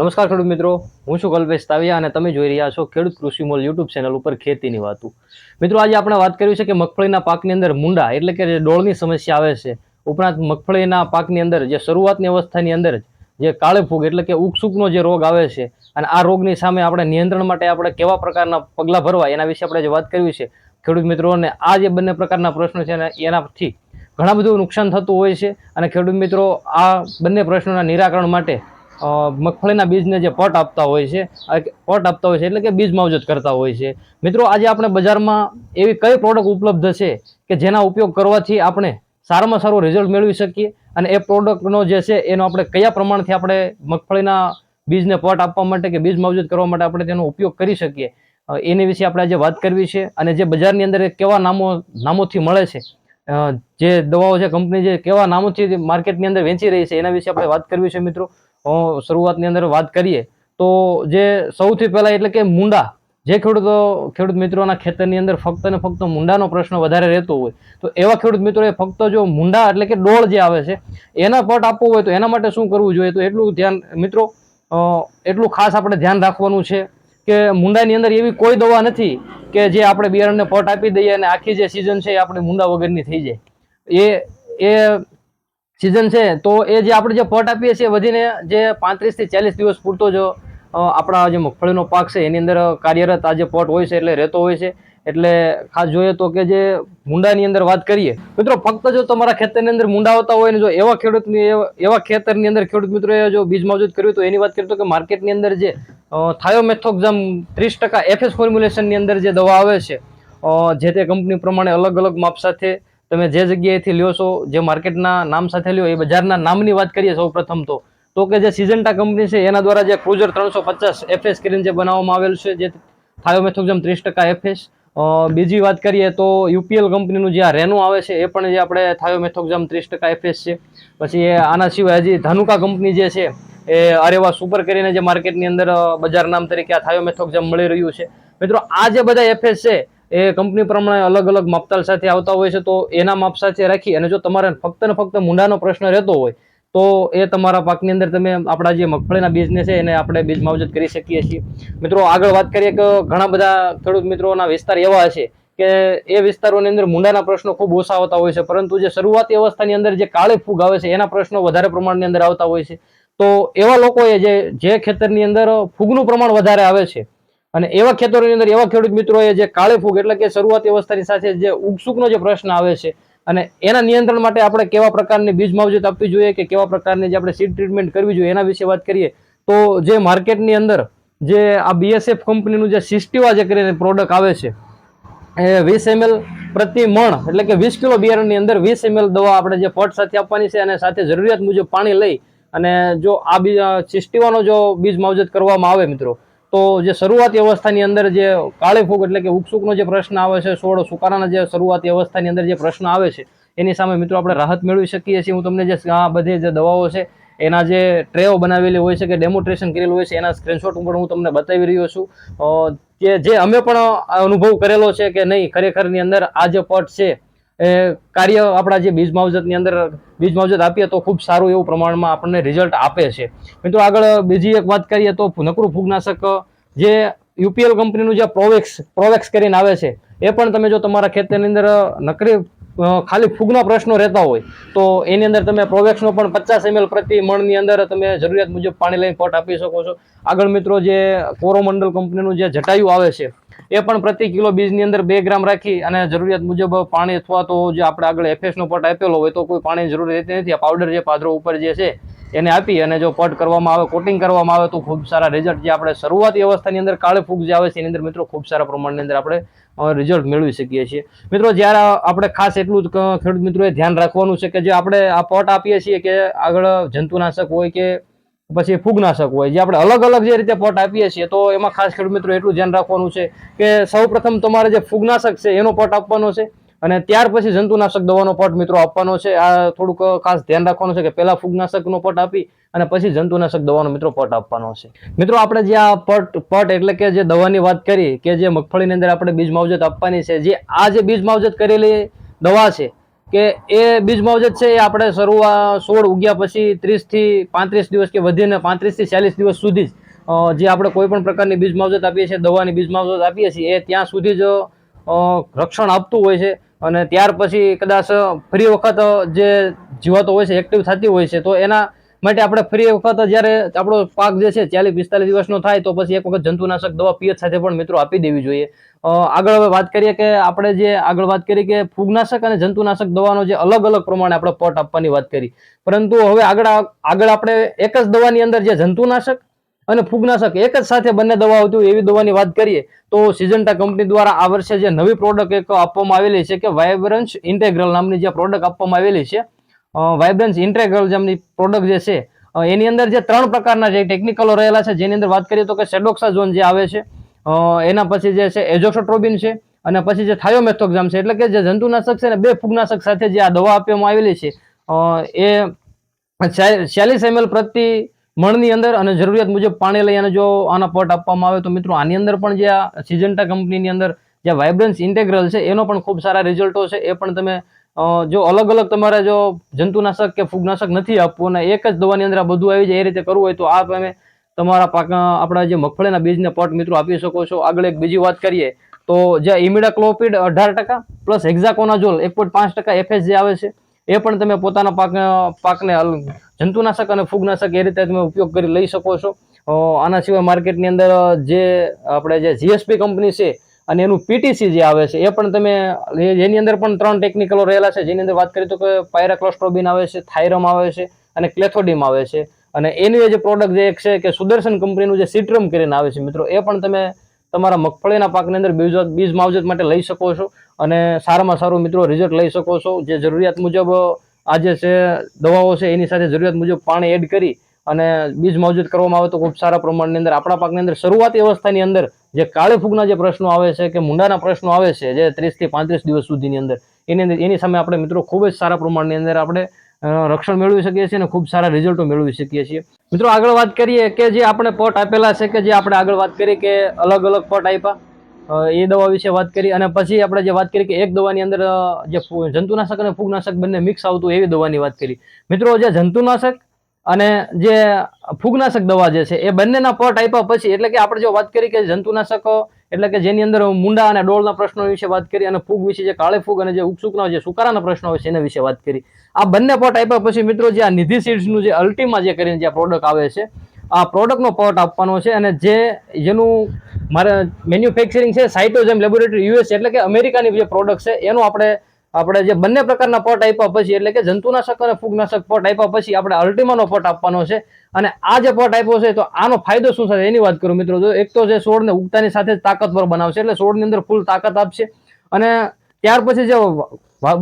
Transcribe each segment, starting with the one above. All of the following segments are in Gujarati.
નમસ્કાર ખેડૂત મિત્રો. હું છું કલ્પેશ તાવિયા અને તમે જોઈ રહ્યા છો ખેડૂત કૃષિ મોલ યુટ્યુબ ચેનલ ઉપર ખેતીની વાતો. મિત્રો, આજે આપણે વાત કરી છે કે મગફળીના પાકની અંદર મુંડા એટલે કે જે ડોળની સમસ્યા આવે છે, ઉપરાંત મગફળીના પાકની અંદર જે શરૂઆતની અવસ્થાની અંદર જે કાળે ફૂગ એટલે કે ઉકસુકનો જે રોગ આવે છે અને આ રોગની સામે આપણે નિયંત્રણ માટે આપણે કેવા પ્રકારના પગલાં ભરવા એના વિશે આપણે જે વાત કરવી છે, ખેડૂત મિત્રોને આ જે બંને પ્રકારના પ્રશ્નો છે એનાથી ઘણા બધું નુકસાન થતું હોય છે અને ખેડૂત મિત્રો, આ બંને પ્રશ્નોના નિરાકરણ માટે મગફળીના બીજને જે પટ આપતા હોય છે પટ આપતા હોય છે એટલે કે બીજ માવજત કરતા હોય છે. મિત્રો, આજે આપણે બજારમાં એવી કઈ પ્રોડક્ટ ઉપલબ્ધ છે કે જેના ઉપયોગ કરવાથી આપણે સારામાં સારું રિઝલ્ટ મેળવી શકીએ અને એ પ્રોડક્ટનો જે છે એનો આપણે કયા પ્રમાણથી આપણે મગફળીના બીજને પટ આપવા માટે કે બીજ માવજત કરવા માટે આપણે તેનો ઉપયોગ કરી શકીએ? એને વિશે આપણે આજે વાત કરવી છે અને જે બજારની અંદર કેવા નામો, નામોથી મળે છે? જે દવાઓ છે, કંપની જે કેવા નામોથી માર્કેટની અંદર વેચી રહી છે એના વિશે આપણે વાત કરવી છે મિત્રો. શરૂઆતની અંદર વાત કરીએ, તો જે સૌથી પહેલાં એટલે કે મુંડા, જે ખેડૂતો, ખેડૂત મિત્રોના ખેતરની અંદર ફક્ત ને ફક્ત મુંડાનો પ્રશ્ન વધારે રહેતો હોય, તો એવા ખેડૂત મિત્રોએ ફક્ત જો મુંડા એટલે કે ડોળ જે આવે છે, એના પટ આપવો હોય તો એના માટે શું કરવું જોઈએ? તો એટલું ધ્યાન, મિત્રો એટલું ખાસ આપણે ધ્યાન રાખવાનું છે કે મુંડાની અંદર એવી કોઈ દવા નથી કે જે આપણે બિયારણને પટ આપી દઈએ અને આખી જે સિઝન છે એ આપણે મુંડા વગરની થઈ જાય. એ એ સિઝન છે, તો એ જે આપણે જે પટ આપીએ છીએ વધીને જે પાંત્રીસથી ચાલીસ દિવસ પૂરતો જ આપણા જે મગફળીનો પાક છે, એની અંદર કાર્યરત આ જે પટ હોય છે એટલે રહેતો હોય છે. એટલે ખાસ જોઈએ તો કે જે મુંડાની અંદર વાત કરીએ, મિત્રો, ફક્ત જો તમારા ખેતરની અંદર મુંડા હોતા હોય ને જો એવા ખેડૂતની, એવા- ખેતરની અંદર ખેડૂત મિત્રોએ જો બીજ માવજત કર્યું તો એની વાત કરીએ તો કે માર્કેટની અંદર જે થાયોમેથોક્ઝામ ત્રીસ ટકા એફએસ ફોર્મ્યુલેશનની અંદર જે દવા આવે છે જે તે કંપની પ્રમાણે અલગ અલગ માપ સાથે તમે જે જગ્યાએથી લ્યો છો, જે માર્કેટના નામ સાથે લ્યો, એ બજારના નામની વાત કરીએ સૌ પ્રથમ તો. તો કે જે સિઝન્ટા કંપની છે, એના દ્વારા જે ક્રુઝર ત્રણસો પચાસ એફએસ કરીને જે બનાવવામાં આવેલ છે, જે થાયોમેથોક્ઝમ ત્રીસ ટકા એફએસ બીજી વાત કરીએ તો યુપીએલ કંપનીનું જે આ રેનો આવે છે, એ પણ જે આપણે થાયોમેથોક્ઝમ ત્રીસ ટકા એફએસ છે. પછી આના સિવાય હજી ધાનુકા કંપની જે છે, એ અરેવા સુપર કરીને જે માર્કેટની અંદર બજાર નામ તરીકે આ થાયોમેથોક્ઝમ મળી રહ્યું છે. મિત્રો, આ જે બધા એફએસ છે એ કંપની પ્રમાણે અલગ અલગ માપતાલ સાથે આવતા હોય છે, તો એના માપ સાથે રાખી અને જો તમારે ફક્ત ને ફક્ત મુંડાનો પ્રશ્ન રહેતો હોય, તો એ તમારા પાકની અંદર તમે આપણા જે મગફળીના બીજને છે, એને આપણે બીજ માવજત કરી શકીએ છીએ. મિત્રો, આગળ વાત કરીએ કે ઘણા બધા ખેડૂત મિત્રોના વિસ્તાર એવા છે કે એ વિસ્તારોની અંદર મુંડાના પ્રશ્નો ખૂબ ઓછા આવતા હોય છે, પરંતુ જે શરૂઆતી અવસ્થાની અંદર જે કાળી ફૂગ આવે છે, એના પ્રશ્નો વધારે પ્રમાણની અંદર આવતા હોય છે. તો એવા લોકોએ જે જે ખેતરની અંદર ફૂગનું પ્રમાણ વધારે આવે છે અને એવા ખેતરોની અંદર એવા ખેડૂત મિત્રોએ જે કાળી ફૂગ એટલે કે શરૂઆતી અવસ્થાની સાથે જે ઉગસુકનો જે પ્રશ્ન આવે છે અને એના નિયંત્રણ માટે આપણે કેવા પ્રકારની બીજ માવજત આપવી જોઈએ કે કેવા પ્રકારની જે આપણે સીડ ટ્રીટમેન્ટ કરવી જોઈએ એના વિશે વાત કરીએ, તો જે માર્કેટની અંદર જે આ બીએસએફ કંપનીનું જે સિસ્ટીવા જે કરીને પ્રોડક્ટ આવે છે, એ વીસ એમએલ પ્રતિ મણ એટલે કે વીસ કિલો બિયારણની અંદર વીસ એમએલ દવા આપણે જે પટ સાથે આપવાની છે અને સાથે જરૂરિયાત મુજબ પાણી લઈ અને જો આ બી સિસ્ટીવાનો જો બીજ માવજત કરવામાં આવે મિત્રો તો જે શરૂઆતી અવસ્થાની અંદર જે કાળી ફૂગ એટલે કે ઉકસુકનો જે પ્રશ્ન આવે છે, સોળ સુકારાના જે શરૂઆતી અવસ્થાની અંદર જે પ્રશ્ન આવે છે, એની સામે મિત્રો આપણે રાહત મેળવી શકીએ છીએ. હું તમને જે આ બધી જે દવાઓ છે, એના જે ટ્રેઓ બનાવેલી હોય છે કે ડેમોન્સ્ટ્રેશન કરેલું હોય છે, એના સ્ક્રીનશોટ પણ હું તમને બતાવી રહ્યો છું. કે જે અમે પણ અનુભવ કરેલો છે કે નહીં, ખરેખરની અંદર આ જે પટ છે એ કાર્ય આપણા જે બીજ માવજતની અંદર બીજ માવજત આપીએ તો ખૂબ સારું એવું પ્રમાણમાં આપણને રિઝલ્ટ આપે છે. મિત્રો આગળ બીજી એક વાત કરીએ તો નકરું ફૂગનાશક જે યુપીએલ કંપનીનું જે પ્રોવેક્સ પ્રોવેક્સ કરીને આવે છે, એ પણ તમે જો તમારા ખેતરની અંદર નકરી ખાલી ફૂગના પ્રશ્નો રહેતા હોય, તો એની અંદર તમે પ્રોવેક્સનો પણ પચાસ એમએલ પ્રતિ મણની અંદર તમે જરૂરિયાત મુજબ પાણી લઈને પટ આપી શકો છો. આગળ મિત્રો જે કોરોમંડલ કંપનીનું જે જટાયુ આવે છે એ પણ પ્રતિ કિલો બીજની અંદર બે ગ્રામ રાખી અને જરૂરિયાત મુજબ પાણી અથવા તો જે આપણે આગળ એફએસનો પટ આપેલો હોય તો કોઈ પાણીની જરૂર રહેતી નથી. આ પાવડર જે પાદરો ઉપર જે છે, એને આપી અને જો પટ કરવામાં આવે કોટિંગ કરવામાં આવે તો ખૂબ સારા રિઝલ્ટ જે આપણે શરૂઆતી અવસ્થાની અંદર કાળે ફૂગ જે આવે છે, એની અંદર મિત્રો ખૂબ સારા પ્રમાણની અંદર આપણે રિઝલ્ટ મેળવી શકીએ છીએ. મિત્રો, જ્યારે આપણે ખાસ એટલું જ ખેડૂત મિત્રોએ ધ્યાન રાખવાનું છે કે જે આપણે આ પટ આપીએ છીએ કે આગળ જંતુનાશક હોય કે પછી ફૂગનાશક હોય, જે આપણે અલગ અલગ જે રીતે પટ આપીએ છીએ, તો એમાં ખાસ ખેડૂત મિત્રો એટલું ધ્યાન રાખવાનું છે કે સૌ પ્રથમ તમારે જે ફૂગનાશક છે, એનો પટ આપવાનો છે અને ત્યાર પછી જંતુનાશક દવાનો પટ મિત્રો આપવાનો છે. આ થોડુંક ખાસ ધ્યાન રાખવાનું છે કે પહેલા ફૂગનાશકનો પટ આપી અને પછી જંતુનાશક દવાનો મિત્રો પટ આપવાનો છે. મિત્રો આપણે જે આ પટ પટ એટલે કે જે દવાની વાત કરી કે જે મગફળીની અંદર આપણે બીજ માવજત આપવાની છે, જે આ જે બીજ માવજત કરેલી દવા છે કે એ બીજ માવજત છે, એ આપણે શરૂઆત સોળ ઉગ્યા પછી ત્રીસથી પાંત્રીસ દિવસ કે વધીને પાંત્રીસથી ચાલીસ દિવસ સુધી જ જે આપણે કોઈ પણ પ્રકારની બીજ માવજત આપીએ છીએ, દવાની બીજ માવજત આપીએ છીએ, એ ત્યાં સુધી જ રક્ષણ આપતું હોય છે. અને ત્યાર પછી કદાચ ફરી વખત જે જીવાતો હોય છે એક્ટિવ થતી હોય છે, તો એના માટે આપણે ફરી વખત જ્યારે આપણો પાક જે છે ચાલીસ પિસ્તાલીસ દિવસનો થાય તો પછી એક વખત જંતુનાશક દવા પિયત સાથે પણ મિત્રો આપી દેવી જોઈએ. આગળ હવે વાત કરીએ કે આપણે જે આગળ વાત કરી કે ફૂગનાશક અને જંતુનાશક દવાનો જે અલગ અલગ પ્રમાણે આપણે પટ આપવાની વાત કરી. પરંતુ હવે આગળ આગળ આપણે એક જ દવાની અંદર જે જંતુનાશક અને ફૂગનાશક એક જ સાથે બંને દવા આવતી એવી દવાની વાત કરીએ તો સિજન્ટા કંપની દ્વારા આ વર્ષે જે નવી પ્રોડક્ટ એક આપવામાં આવેલી છે કે વાઇબ્રન્સ ઇન્ટેગ્રલ નામની જે પ્રોડક્ટ આપવામાં આવેલી છે વાઇબ્રન્સ ઇન્ટેગ્રલ જેમની પ્રોડક્ટ જે છે એની અંદર જે ત્રણ પ્રકારના જે ટેકનિકલો રહેલા છે, જેની અંદર વાત કરીએ તો કે સેડોક્સાઝોન જે આવે છે એના પછી જે છે એઝોક્સોટ્રોબિન છે, અને પછી જે થાયોમેથોક્ઝામ છે, એટલે કે જે જંતુનાશક છે ને બે ફૂગનાશક સાથે જે આ દવા આપવામાં આવેલી છે એ ચાલીસ એમએલ પ્રતિ મણની અંદર અને જરૂરિયાત મુજબ પાણી લઈ અને જો આના પટ આપવામાં આવે તો મિત્રો આની અંદર પણ જે આ સિજન્ટા કંપનીની અંદર જે વાઇબ્રન્સ ઇન્ટેગ્રલ છે, એનો પણ ખૂબ સારા રિઝલ્ટો છે, એ પણ તમે જો અલગ અલગ તમારે જો જંતુનાશક કે ફૂગનાશક નથી આપવું અને એક જ દવાની અંદર આ બધું આવી જાય એ રીતે કરવું હોય તો આ તમે તમારા પાક, આપણા જે મગફળીના બીજને પટ મિત્રો આપી શકો છો. આગળ એક બીજી વાત કરીએ તો જે ઇમિડાક્લોપિડ અઢાર ટકા પ્લસ હેક્ઝાકોનાઝોલ એક પોઈન્ટ પાંચ ટકા એફએસ જે આવે છે, એ પણ તમે પોતાના પાક, પાકને જંતુનાશક અને ફૂગનાશક એ રીતે તમે ઉપયોગ કરી લઈ શકો છો. આના સિવાય માર્કેટની અંદર જે આપણે જે જીએસપી કંપની છે અને એનું પીટીસી જે આવે છે, એ પણ તમે જેની અંદર પણ ત્રણ ટેકનિકલો રહેલા છે, જેની અંદર વાત કરીએ તો કે પાયરાક્લોસ્ટ્રોબિન આવે છે, થાઇરમ આવે છે અને ક્લેથોડિમ આવે છે. અને એની જે પ્રોડક્ટ જે એક છે કે સુદર્શન કંપનીનું જે સિટ્રમ કરીને આવે છે મિત્રો, એ પણ તમે તમારા મગફળીના પાકની અંદર બીજ બીજ માવજત માટે લઈ શકો છો અને સારામાં સારું મિત્રો રિઝલ્ટ લઈ શકો છો. જે જરૂરિયાત મુજબ આ જે છે, દવાઓ છે, એની સાથે જરૂરિયાત મુજબ પાણી એડ કરી અને બીજ મોજૂદ કરવામાં આવે તો ખૂબ સારા પ્રમાણની અંદર આપણા પાકની અંદર શરૂઆતી અવસ્થાની અંદર જે કાળે ફૂગના જે પ્રશ્નો આવે છે કે મુંડાના પ્રશ્નો આવે છે જે ત્રીસથી પાંત્રીસ દિવસ સુધીની અંદર, એની અંદર, એની સામે આપણે મિત્રો ખૂબ જ સારા પ્રમાણની અંદર આપણે રક્ષણ મેળવી શકીએ છીએ અને ખૂબ સારા રિઝલ્ટો મેળવી શકીએ છીએ. મિત્રો આગળ વાત કરીએ કે જે આપણે પટ આપેલા છે કે જે આપણે આગળ વાત કરી કે અલગ અલગ પટ આપ્યા એ દવા વિશે વાત કરી અને પછી આપણે જે વાત કરી કે એક દવાની અંદર જે જંતુનાશક અને ફૂગનાશક બંને મિક્સ આવતું એવી દવાની વાત કરી મિત્રો જે જંતુનાશક અને જે ફૂગનાશક દવા જે છે, એ બંનેના પટ આપ્યા પછી એટલે કે આપણે જો વાત કરી કે જંતુનાશક, એટલે કે જેની અંદર મુંડા અને ડોળના પ્રશ્નો વિશે વાત કરી અને ફૂગ વિશે જે કાળે ફૂગ અને જે ઉકસુકના જે સુકારાના પ્રશ્નો હોય છે, એના વિશે વાત કરી. આ બંને પટ આપ્યા પછી મિત્રો જે આ નિધિ સીડ્સનું જે અલ્ટીમાં જે કરીને જે પ્રોડક્ટ આવે છે, આ પ્રોડક્ટનો પટ આપવાનો છે અને જે જેનું મારે મેન્યુફેક્ચરિંગ છે સાઇટોજેમ લેબોરેટરી યુએસ એટલે કે અમેરિકાની જે પ્રોડક્ટ છે, એનું આપણે આપણે જે બંને પ્રકારના પટ આપ્યા પછી, એટલે કે જંતુનાશક અને ફૂગનાશક પટ આપ્યા પછી આપણે અલ્ટિમાનો પટ આપવાનો છે. અને આ જે પટ આપ્યો છે, તો આનો ફાયદો શું થશે એની વાત કરું મિત્રો. જો એક તો જે છોડને ઉગતાની સાથે તાકાતવર બનાવશે, એટલે છોડની અંદર ફૂલ તાકાત આપશે. અને ત્યાર પછી જે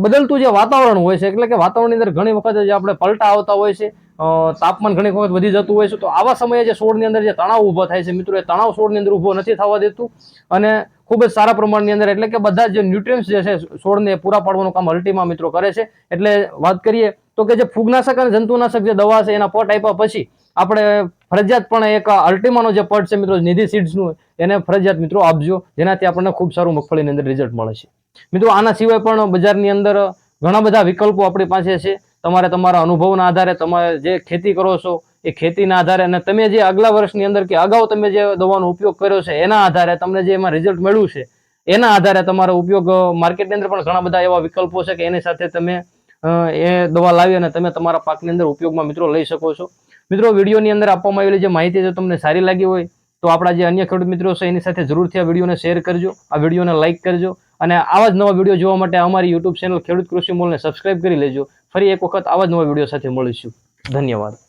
બદલતું જે વાતાવરણ હોય છે, એટલે કે વાતાવરણની અંદર ઘણી વખત જે આપણે પલટા આવતા હોય છે તાપમાન ઘણી વખત વધી જતું હોય છે. તો આવા સમયે જે છોડની અંદર જે તણાવ ઊભો થાય છે, મિત્રો, એ તણાવ છોડની અંદર ઊભો નથી થવા દેતું. અને ખૂબ જ સારા પ્રમાણની અંદર, એટલે કે બધા જે ન્યુટ્રિયન્સ જે છે, છોડને પૂરા પાડવાનું કામ અલ્ટીમાં મિત્રો કરે છે. એટલે વાત કરીએ તો કે જે ફૂગનાશક અને જંતુનાશક જે દવા છે, એના પટ આપ્યા પછી આપણે ફરજિયાતપણે એક અલ્ટીમાનો જે પટ છે, મિત્રો, નિધિ સીડ્સનું એને ફરજિયાત મિત્રો આપજો. જેનાથી આપણને ખૂબ સારું મગફળીની અંદર રિઝલ્ટ મળે છે. મિત્રો, આના સિવાય પણ બજારની અંદર ઘણા બધા વિકલ્પો આપણી પાસે છે. તમારે તમારા અનુભવના આધારે તમે જે ખેતી કરો છો એ ખેતીના આધારે અને તમે જે આગલા વર્ષની અંદર કે અગાઉ તમે જે દવાનો ઉપયોગ કર્યો છે એના આધારે તમને જે એમાં રિઝલ્ટ મળ્યું છે, એના આધારે તમારો ઉપયોગ માર્કેટની અંદર પણ ઘણા બધા એવા વિકલ્પો છે કે એની સાથે તમે એ દવા લાવી અને તમે તમારા પાકની અંદર ઉપયોગમાં મિત્રો લઈ શકો છો. મિત્રો, વિડીયોની અંદર આપવામાં આવેલી જે માહિતી જો તમને સારી લાગી હોય, તો આપણા જે અન્ય ખેડૂત મિત્રો છે એની સાથે જરૂરથી આ વિડીયોને શેર કરજો, આ વિડીયોને લાઇક કરજો અને આવા જ નવા વીડિયો જોવા માટે અમારી યુટ્યુબ ચેનલ ખેડૂત કૃષિ મોલને સબસ્ક્રાઇબ કરી લેજો. ફરી એક વખત આવા જ નવા વીડિયો સાથે મળીશું. ધન્યવાદ.